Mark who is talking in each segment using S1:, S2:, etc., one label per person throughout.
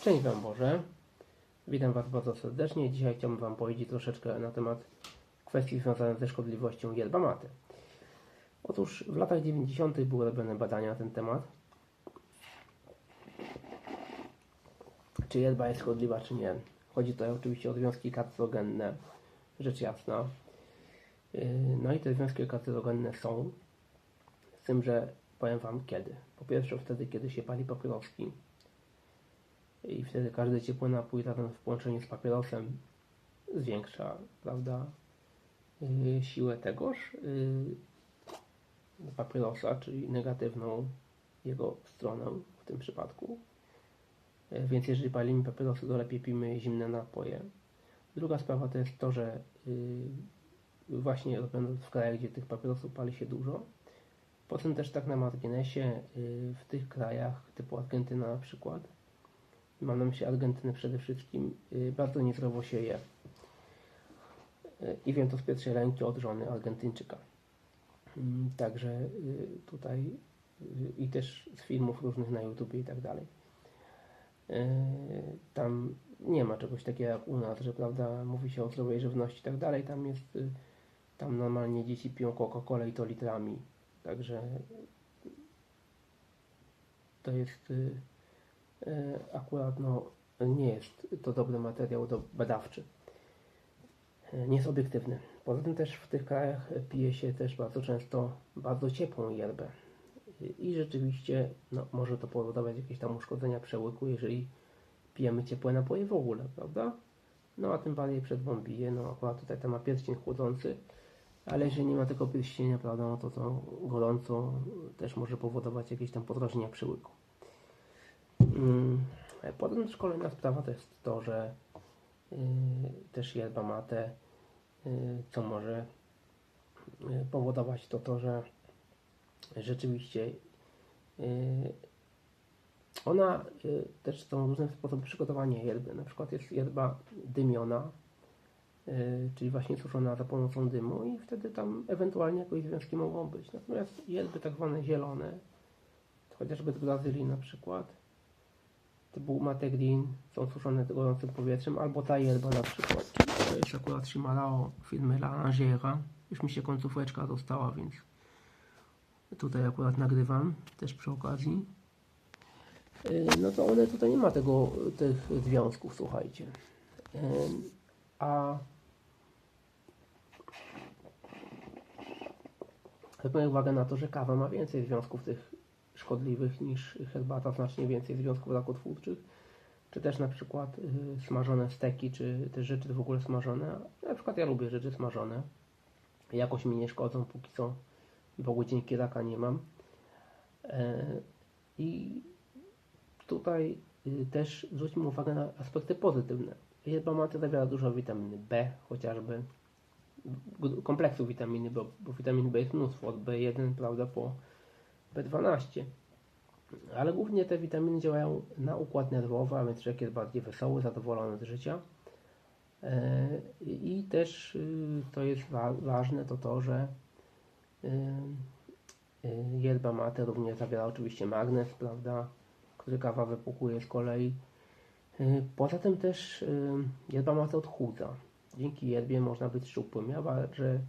S1: Szczęść Wam Boże. Witam Was bardzo serdecznie. Dzisiaj chciałbym Wam powiedzieć troszeczkę na temat kwestii związanych ze szkodliwością yerba. Otóż w latach 90. były robione badania na ten temat. Czy yerba jest szkodliwa, czy nie. Chodzi tutaj oczywiście o związki karcinogenne, rzecz jasna. Yy, No i te związki karcinogenne są, z tym, że powiem Wam kiedy. Po pierwsze wtedy, kiedy się pali papieroski, i wtedy każdy ciepły napój zatem w połączeniu z papierosem zwiększa, prawda, yy, siłę tegoż yy, papierosa, czyli negatywną jego stronę w tym przypadku. Yy, Więc jeżeli palimy papierosy, to lepiej pijmy zimne napoje. Druga sprawa to jest to, że właśnie w krajach, gdzie tych papierosów pali się dużo, potem też tak na marginesie w tych krajach typu Argentyna na przykład, mam na myśli Argentynę przede wszystkim, y, bardzo niezdrowo się je. Y, I wiem to z pierwszej ręki od żony Argentyńczyka. Mm, Także y, tutaj i też z filmów różnych na YouTube i tak dalej. Tam nie ma czegoś takiego jak u nas, że prawda, mówi się o zdrowej żywności i tak dalej. Tam jest, tam normalnie dzieci piją Coca-Colę i to litrami. Także to jest akurat no, nie jest to dobry materiał do badawczy. E, Nie jest obiektywny. Poza tym też w tych krajach pije się też bardzo często bardzo ciepłą yerbę. I rzeczywiście no, może to powodować jakieś tam uszkodzenia przełyku, jeżeli pijemy ciepłe napoje w ogóle, prawda? No a tym bardziej przed bije, no akurat tutaj ten ma pierścień chłodzący, ale jeżeli nie ma tego pierścienia, prawda, no to to gorąco też może powodować jakieś tam podrażnienia przełyku. Mm, Potem też kolejna sprawa to jest to, że y, też yerba mate, y, co może y, powodować to to, że rzeczywiście y, ona y, też są różne sposoby przygotowania yerby. Na przykład jest yerba dymiona, y, czyli właśnie suszona za pomocą dymu i wtedy tam ewentualnie jakoś związki mogą być. Natomiast yerby tak zwane zielone, chociażby z Brazylii na przykład, typu Mategrin są suszone gorącym powietrzem, albo ta yerba na przykład. To jest akurat Shimalao firmy La Angera. Już mi się końcóweczka dostała, więc tutaj akurat nagrywam też przy okazji. Yy, No to one tutaj nie ma tego, tych związków, słuchajcie. Yy, A zwróćmy uwagę na to, że kawa ma więcej związków tych szkodliwych niż herbata, znacznie więcej związków rakotwórczych, czy też na przykład y, smażone steki, czy te rzeczy w ogóle smażone. Na przykład ja lubię rzeczy smażone. Jakoś mi nie szkodzą, póki co Bogu dzięki raka nie mam. E, I tutaj y, też zwróćmy uwagę na aspekty pozytywne. Yerba zawiera dużo witaminy B, chociażby kompleksu witaminy, bo, witaminy B jest mnóstwo, od B1 prawda, po B12. Ale głównie te witaminy działają na układ nerwowy, a więc człowiek jest bardziej wesoły, zadowolony z życia. E, I też y, to jest wa- ważne, to to, że y, y, yerba mate również zawiera oczywiście magnez, prawda, który kawa wypłukuje z kolei. Y, Poza tym też yerba mate odchudza. Dzięki yerbie można być szczupłym. Ja ważę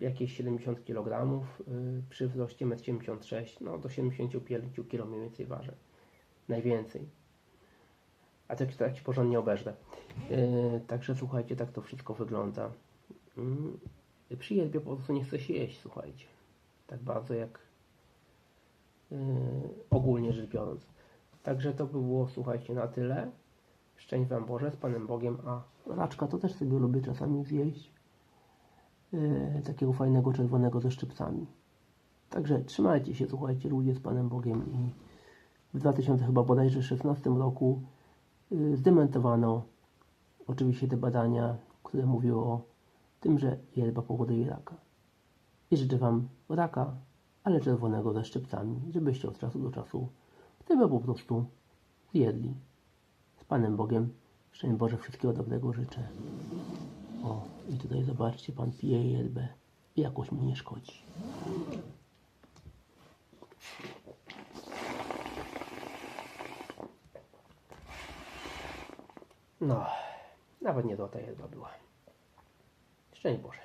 S1: jakieś 70 kg y, przy wzroście 1,76 m, no do 75 kg mniej więcej ważę. Najwięcej. A tak, tak porządnie obeżrę. Yy, także słuchajcie, tak to wszystko wygląda. Yy, przy jerbie po prostu nie chce się jeść, słuchajcie. Tak bardzo jak yy, ogólnie rzecz biorąc. Także to by było, słuchajcie, na tyle. Szczęść Wam Boże, z Panem Bogiem, a raczka to też sobie lubię czasami zjeść. Yy, takiego fajnego czerwonego ze szczypcami. Także trzymajcie się, słuchajcie, ludzie z Panem Bogiem i w 2000 chyba bodajże 16 roku yy, zdementowano oczywiście te badania, które mówiły o tym, że yerba powoduje raka. I życzę Wam raka, ale czerwonego ze szczypcami, żebyście od czasu do czasu tego po prostu zjedli. Z Panem Bogiem, szczęść Boże, wszystkiego dobrego życzę. O, i tutaj zobaczcie, Pan pije yerbę i jakoś mu nie szkodzi. No, nawet nie do tej chyba była. Szczęść Boże.